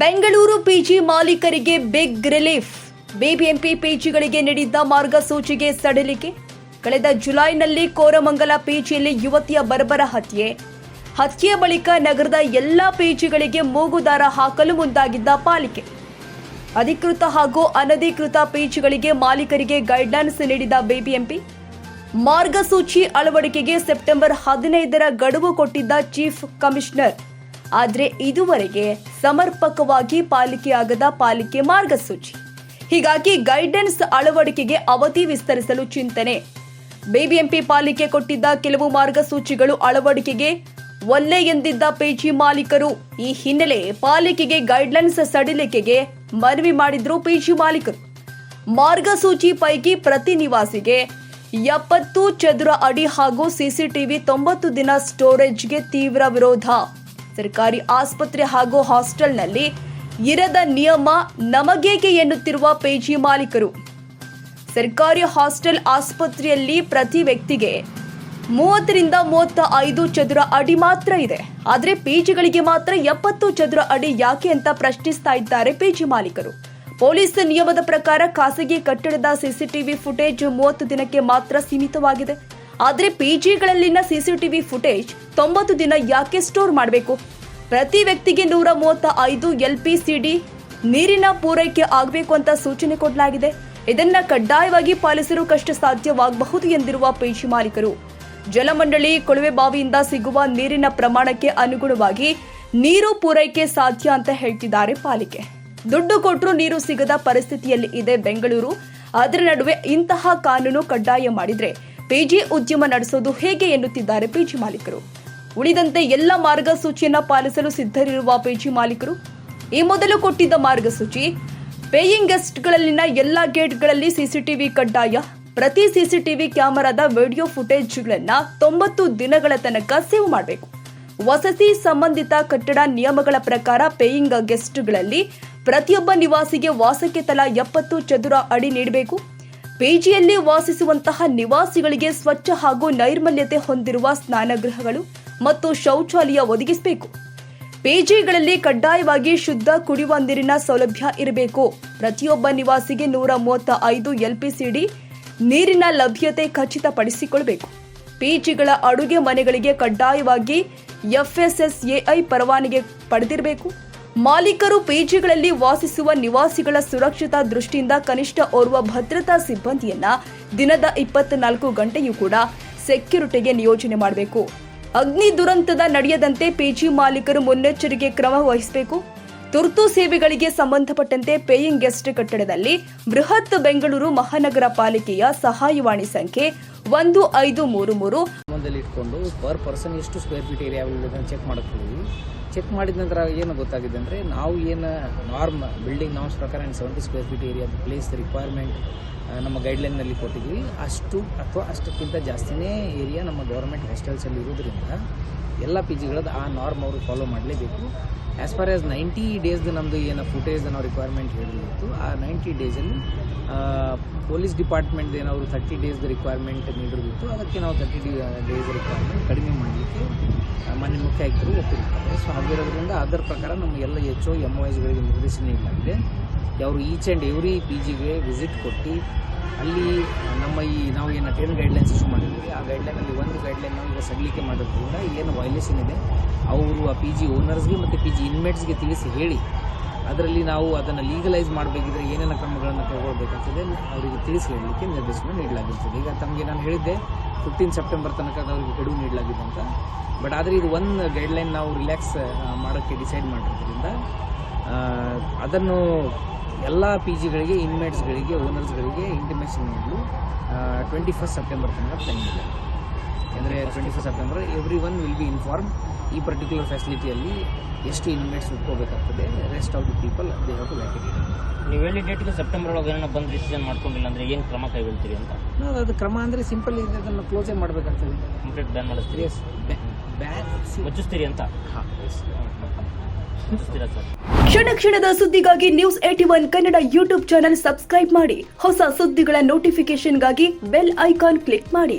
Bengaluru PG ಮಾಲೀಕರಿಗೆ big relief. BBMP ಪಿಜಿಗಳಿಗೆ ನೀಡಿದ್ದ ಮಾರ್ಗಸೂಚಿಗೆ ಸಡಿಲಿಕೆ. ಕಳೆದ ಜುಲೈನಲ್ಲಿ ಕೋರಮಂಗಲ ಪಿಜಿಯಲ್ಲಿ ಯುವತಿಯ ಬರ್ಬರ ಹತ್ಯೆ. ಹತ್ಯೆಯ ಬಳಿಕ ನಗರದ ಎಲ್ಲಾ ಪಿಜಿಗಳಿಗೆ ಮೂಗುದಾರ ಹಾಕಲು ಮುಂದಾಗಿದ್ದ ಪಾಲಿಕೆ. ಅಧಿಕೃತ ಹಾಗೂ ಅನಧಿಕೃತ ಪಿಜಿಗಳಿಗೆ ಮಾಲೀಕರಿಗೆ ಗೈಡ್ಲೈನ್ಸ್ ನೀಡಿದ ಬಿಬಿಎಂಪಿ, ಮಾರ್ಗಸೂಚಿ ಅಳವಡಿಕೆಗೆ ಸೆಪ್ಟೆಂಬರ್ ಹದಿನೈದರ ಗಡುವು ಕೊಟ್ಟಿದ್ದ ಚೀಫ್ ಕಮಿಷನರ್ ಆದರೆ ಇದುವರೆಗೆ ಸಮರ್ಪಕವಾಗಿ ಪಾಲಿಕೆಯಾಗದ ಪಾಲಿಕೆ ಮಾರ್ಗಸೂಚಿ. ಹೀಗಾಗಿ ಗೈಡೆನ್ಸ್ ಅಳವಡಿಕೆಗೆ ಅವಧಿ ವಿಸ್ತರಿಸಲು ಚಿಂತನೆ. ಬಿಬಿಎಂಪಿ ಪಾಲಿಕೆ ಕೊಟ್ಟಿದ್ದ ಕೆಲವು ಮಾರ್ಗಸೂಚಿಗಳು ಅಳವಡಿಕೆಗೆ ಒಲ್ಲೆ ಎಂದಿದ್ದ ಪಿಜಿ ಮಾಲೀಕರು. ಈ ಹಿನ್ನೆಲೆ ಪಾಲಿಕೆಗೆ ಗೈಡ್ಲೈನ್ಸ್ ಸಡಿಲಿಕೆಗೆ ಮನವಿ ಮಾಡಿದ್ರು ಪಿಜಿ ಮಾಲೀಕರು. ಮಾರ್ಗಸೂಚಿ ಪೈಕಿ ಪ್ರತಿ ನಿವಾಸಿಗೆ ಎಪ್ಪತ್ತು ಚದುರ ಅಡಿ ಹಾಗೂ ಸಿಸಿಟಿವಿ ತೊಂಬತ್ತು ದಿನ ಸ್ಟೋರೇಜ್ಗೆ ತೀವ್ರ ವಿರೋಧ. ಸರ್ಕಾರಿ ಆಸ್ಪತ್ರೆ ಹಾಗೂ ಹಾಸ್ಟೆಲ್ನಲ್ಲಿ ಇರದ ನಿಯಮ ನಮಗೇಕೆ ಎನ್ನುತ್ತಿರುವ ಪೇಜಿ ಮಾಲೀಕರು. ಸರ್ಕಾರಿ ಹಾಸ್ಟೆಲ್ ಆಸ್ಪತ್ರೆಯಲ್ಲಿ ಪ್ರತಿ ವ್ಯಕ್ತಿಗೆ ಮೂವತ್ತರಿಂದ ಮೂವತ್ತ ಐದು ಚದುರ ಅಡಿ ಮಾತ್ರ ಇದೆ. ಆದರೆ ಪಿಜಿಗಳಿಗೆ ಮಾತ್ರ ಎಪ್ಪತ್ತು ಚದುರ ಅಡಿ ಯಾಕೆ ಅಂತ ಪ್ರಶ್ನಿಸ್ತಾ ಇದ್ದಾರೆ ಪಿಜಿ ಮಾಲೀಕರು. ಪೊಲೀಸ್ ನಿಯಮದ ಪ್ರಕಾರ ಖಾಸಗಿ ಕಟ್ಟಡದ ಸಿಸಿಟಿವಿ ಫುಟೇಜ್ ಮೂವತ್ತು ದಿನಕ್ಕೆ ಮಾತ್ರ ಸೀಮಿತವಾಗಿದೆ. ಆದರೆ ಪಿಜಿಗಳಲ್ಲಿನ ಸಿಸಿಟಿವಿ ಫುಟೇಜ್ ತೊಂಬತ್ತು ದಿನ ಯಾಕೆ ಸ್ಟೋರ್ ಮಾಡಬೇಕು? ಪ್ರತಿ ವ್ಯಕ್ತಿಗೆ ನೂರ ಮೂವತ್ತ ಐದು ಎಲ್ಪಿಸಿಡಿ ನೀರಿನ ಪೂರೈಕೆ ಆಗಬೇಕು ಅಂತ ಸೂಚನೆ ಕೊಡಲಾಗಿದೆ. ಇದನ್ನ ಕಡ್ಡಾಯವಾಗಿ ಪಾಲಿಸಲು ಕಷ್ಟ ಸಾಧ್ಯವಾಗಬಹುದು ಎಂದಿರುವ ಪೇಶಿ ಮಾಲೀಕರು. ಜಲಮಂಡಳಿ ಕೊಳವೆ ಬಾವಿಯಿಂದ ಸಿಗುವ ನೀರಿನ ಪ್ರಮಾಣಕ್ಕೆ ಅನುಗುಣವಾಗಿ ನೀರು ಪೂರೈಕೆ ಸಾಧ್ಯ ಅಂತ ಹೇಳ್ತಿದ್ದಾರೆ ಪಾಲಿಕೆ. ದುಡ್ಡು ಕೊಟ್ಟರು ನೀರು ಸಿಗದ ಪರಿಸ್ಥಿತಿಯಲ್ಲಿ ಇದೆ ಬೆಂಗಳೂರು. ಅದರ ನಡುವೆ ಇಂತಹ ಕಾನೂನು ಕಡ್ಡಾಯ ಮಾಡಿದ್ರೆ ಪಿಜಿ ಉದ್ಯಮ ನಡೆಸೋದು ಹೇಗೆ ಎನ್ನುತ್ತಿದ್ದಾರೆ ಪಿಜಿ ಮಾಲೀಕರು. ಉಳಿದಂತೆ ಎಲ್ಲ ಮಾರ್ಗಸೂಚಿಯನ್ನು ಪಾಲಿಸಲು ಸಿದ್ಧರಿರುವ ಪೇಜಿ ಮಾಲೀಕರು, ಈ ಮೊದಲು ಕೊಟ್ಟಿದ್ದ ಮಾರ್ಗಸೂಚಿ, ಪೇಯಿಂಗ್ ಗೆಸ್ಟ್ಗಳಲ್ಲಿನ ಎಲ್ಲ ಗೇಟ್ಗಳಲ್ಲಿ ಸಿಸಿಟಿವಿ ಕಡ್ಡಾಯ. ಪ್ರತಿ ಸಿಸಿಟಿವಿ ಕ್ಯಾಮೆರಾದ ವಿಡಿಯೋ ಫುಟೇಜ್ಗಳನ್ನು ತೊಂಬತ್ತು ದಿನಗಳ ತನಕ ಸೇವ್ ಮಾಡಬೇಕು. ವಸತಿ ಸಂಬಂಧಿತ ಕಟ್ಟಡ ನಿಯಮಗಳ ಪ್ರಕಾರ ಪೇಯಿಂಗ್ ಗೆಸ್ಟ್ಗಳಲ್ಲಿ ಪ್ರತಿಯೊಬ್ಬ ನಿವಾಸಿಗೆ ವಾಸಕ್ಕೆ ತಲಾ ಎಪ್ಪತ್ತು ಚದುರ ಅಡಿ ನೀಡಬೇಕು. ಪಿಜಿಯಲ್ಲಿ ವಾಸಿಸುವಂತಹ ನಿವಾಸಿಗಳಿಗೆ ಸ್ವಚ್ಛ ಹಾಗೂ ನೈರ್ಮಲ್ಯತೆ ಹೊಂದಿರುವ ಸ್ನಾನಗೃಹಗಳು ಮತ್ತು ಶೌಚಾಲಯ ಒದಗಿಸಬೇಕು. ಪಿಜಿಗಳಲ್ಲಿ ಕಡ್ಡಾಯವಾಗಿ ಶುದ್ಧ ಕುಡಿಯುವ ನೀರಿನ ಸೌಲಭ್ಯ ಇರಬೇಕು. ಪ್ರತಿಯೊಬ್ಬ ನಿವಾಸಿಗೆ ನೂರ ಮೂವತ್ತ ಐದು ಎಲ್ಪಿಸಿಡಿ ನೀರಿನ ಲಭ್ಯತೆ ಖಚಿತಪಡಿಸಿಕೊಳ್ಳಬೇಕು ಪಿಜಿಗಳ ಅಡುಗೆ ಮನೆಗಳಿಗೆ ಕಡ್ಡಾಯವಾಗಿ ಎಫ್ಎಸ್ಎಸ್ಎಐ ಪರವಾನಿಗೆ ಪಡೆದಿರಬೇಕು. ಮಾಲೀಕರು ಪಿಜಿಗಳಲ್ಲಿ ವಾಸಿಸುವ ನಿವಾಸಿಗಳ ಸುರಕ್ಷತಾ ದೃಷ್ಟಿಯಿಂದ ಕನಿಷ್ಠ ಓರ್ವ ಭದ್ರತಾ ಸಿಬ್ಬಂದಿಯನ್ನ ದಿನದ ಇಪ್ಪತ್ನಾಲ್ಕು ಗಂಟೆಯೂ ಕೂಡ ಸೆಕ್ಯೂರಿಟಿಗೆ ನಿಯೋಜನೆ ಮಾಡಬೇಕು. ಅಗ್ನಿ ದುರಂತದ ನಡೆಯದಂತೆ ಪಿಜಿ ಮಾಲೀಕರು ಮುನ್ನೆಚ್ಚರಿಕೆ ಕ್ರಮ ವಹಿಸಬೇಕು. ತುರ್ತು ಸೇವೆಗಳಿಗೆ ಸಂಬಂಧಪಟ್ಟಂತೆ ಪೇಯಿಂಗ್ ಗೆಸ್ಟ್ ಕಟ್ಟಡದಲ್ಲಿ ಬೃಹತ್ ಬೆಂಗಳೂರು ಮಹಾನಗರ ಪಾಲಿಕೆಯ ಸಹಾಯವಾಣಿ ಸಂಖ್ಯೆ ಒಂದು ಐದು ಮೂರು ಮೂರು. ಇಟ್ಕೊಂಡು ಪರ್ ಪರ್ಸನ್ ಎಷ್ಟು ಸ್ಕ್ವೇರ್ ಫೀಟ್ ಏರಿಯಾ ಚೆಕ್ ಮಾಡಕ್ಕೆ ಹೋಗಿ ಚೆಕ್ ಮಾಡಿದ ನಂತರ ಏನು ಗೊತ್ತಾಗಿದೆ ಅಂದರೆ ನಾವು ಏನು ನಾರ್ಮ್ ಬಿಲ್ಡಿಂಗ್ ನಾರ್ಮ್ಸ್ ಪ್ರಕಾರ ಸೆವೆಂಟಿ ಸ್ಕ್ವೇರ್ ಫೀಟ್ ಏರಿಯಾದ ಪ್ಲೇಸ್ ರಿಕ್ವೈರ್ಮೆಂಟ್ ನಮ್ಮ ಗೈಡ್ಲೈನ್ನಲ್ಲಿ ಕೊಟ್ಟಿದ್ವಿ. ಅಷ್ಟು ಅಥವಾ ಅಷ್ಟಕ್ಕಿಂತ ಜಾಸ್ತಿನೇ ಏರಿಯಾ ನಮ್ಮ ಗೌರ್ಮೆಂಟ್ ಹಾಸ್ಟೆಲ್ಸಲ್ಲಿ ಇರೋದ್ರಿಂದ ಎಲ್ಲ ಪಿ ಜಿಗಳದ್ದು ಆ ನಾರ್ಮ್ ಅವರು ಫಾಲೋ ಮಾಡಲೇಬೇಕು. ಆ್ಯಸ್ ಫಾರ್ ಆಸ್ ನೈಂಟಿ ಡೇಸ್ದು ನಮ್ಮದು ಏನು ಫುಟೇಜ್ ನಾವು ರಿಕ್ವೈರ್ಮೆಂಟ್ ಹೇಳಿತ್ತು ಆ ನೈಂಟಿ ಡೇಸಲ್ಲಿ ಪೊಲೀಸ್ ಡಿಪಾರ್ಟ್ಮೆಂಟ್ ಥರ್ಟಿ ಡೇಸ್ದು ರಿಕ್ವೈರ್ಮೆಂಟ್ ನೀಡಿರುತ್ತಿತ್ತು ಅದಕ್ಕೆ ನಾವು ತರ್ಟಿ ಡೇಸ್ ರಿಕ್ವೈರ್ಮೆಂಟ್ ಕಡಿಮೆ ಮಾಡಲಿಕ್ಕೆ ಮಾನ್ಯ ಮುಖ್ಯ ಆಯುಕ್ತರು ಒಪ್ಪಿರುತ್ತಾರೆ ಸೊ ಹಾಗಿರೋದ್ರಿಂದ ಅದರ ಪ್ರಕಾರ ನಮ್ಮ ಎಲ್ಲ ಎಚ್ ಒ ಎಂ ಒ ಎಸ್ಗಳಿಗೆ ನಿರ್ದೇಶನ ನೀಡಲಾಗಿದೆ ಅವರು ಈಚ್ ಆ್ಯಂಡ್ ಎವ್ರಿ ಪಿ ಜಿಗೆ ವಿಸಿಟ್ ಕೊಟ್ಟು ಅಲ್ಲಿ ನಮ್ಮ ಈ ನಾವು ಏನು ಟೆನ್ ಗೈಡ್ಲೈನ್ಸ್ ಇಶ್ಯೂ ಮಾಡಿದ್ವಿ ಆ ಗೈಡ್ಲೈನಲ್ಲಿ ಒಂದು ಗೈಡ್ಲೈನ್ ನಾವು ಈಗ ಸಡಿಲಿಕೆ ಮಾಡೋದ್ರಿಂದ ಏನು ವೈಲೇಷನ್ ಇದೆ, ಅವರು ಆ ಪಿ ಜಿ ಓನರ್ಸ್ಗೆ ಮತ್ತು ಪಿ ಜಿ ಇನ್ಮೇಟ್ಸ್ಗೆ ತಿಳಿಸಿ ಹೇಳಿ ಅದರಲ್ಲಿ ನಾವು ಅದನ್ನು ಲೀಗಲೈಸ್ ಮಾಡಬೇಕಿದ್ರೆ ಏನೇನು ಕ್ರಮಗಳನ್ನು ಕೈಗೊಳ್ಳಬೇಕಾಗ್ತದೆ ಅವರಿಗೆ ತಿಳಿಸಿ ಹೇಳಲಿಕ್ಕೆ ನಿರ್ದೇಶನ ನೀಡಲಾಗಿರ್ತದೆ. ಈಗ ತಮಗೆ ನಾನು ಹೇಳಿದ್ದೆ ಫಿಫ್ಟೀನ್ ಸೆಪ್ಟೆಂಬರ್ ತನಕ ಅವರಿಗೆ ಗಡುವು ನೀಡಲಾಗಿದೆ ಅಂತ. ಬಟ್ ಆದರೆ ಇದು ಒಂದು ಗೈಡ್ಲೈನ್ ನಾವು ರಿಲ್ಯಾಕ್ಸ್ ಮಾಡೋಕ್ಕೆ ಡಿಸೈಡ್ ಮಾಡಿರೋದ್ರಿಂದ ಅದನ್ನು ಎಲ್ಲ ಪಿ ಜಿಗಳಿಗೆ ಇನ್ಮೇಟ್ಸ್ಗಳಿಗೆ ಓನರ್ಸ್ಗಳಿಗೆ ಇಂಟಿಮೇಷನ್ ನೀಡಲು ಟ್ವೆಂಟಿ ಫಸ್ಟ್ ಸೆಪ್ಟೆಂಬರ್ ತನಕ ಇದೆ. ಅಂದರೆ twenty first September everyone will be inform ಈ ಪರ್ಟಿಕ್ಯುಲರ್ ಫೆಸಿಲಿಟಿಯಲ್ಲಿ ಎಷ್ಟು inmates ಉಟ್ಕೋಬೇಕಾಗ್ತದೆ rest of the people they have to vacate ನೀವು ಹೇಳಿ ಡೇಟ್ಗೆ ಸೆಪ್ಟೆಂಬರ್ ಒಳಗೆ ಏನೋ ಬಂದು ಡಿಸಿಷನ್ ಮಾಡ್ಕೊಂಡಿಲ್ಲ ಅಂದರೆ ಏನು ಕ್ರಮ ಕೈಗೊಳ್ತೀರಿ ಅಂತ? ನಾವು ಅದು ಕ್ರಮ ಅಂದರೆ ಸಿಂಪಲ್ ಇದೆ ಅದನ್ನು ಕ್ಲೋಸೇ ಮಾಡಬೇಕಾಗ್ತದೆ? ಕಂಪ್ಲೀಟ್ ಬ್ಯಾನ್ ಮಾಡಿಸ್ತೀರಿ? ಎಸ್ ಬ್ಯಾನ್ ಮುಚ್ಚಿಸ್ತೀರಿ ಅಂತ? ಹಾಂ ಎಸ್ ಕ್ಷಣ ಕ್ಷಣದ ಸುದ್ದಿಗಾಗಿ news eighty one Kannada YouTube channel subscribe ಮಾಡಿ. ಹೊಸ ಸುದ್ದಿಗಳ ನೋಟಿಫಿಕೇಶನ್ಗಾಗಿ ಬೆಲ್ ಐಕಾನ್ ಕ್ಲಿಕ್ ಮಾಡಿ.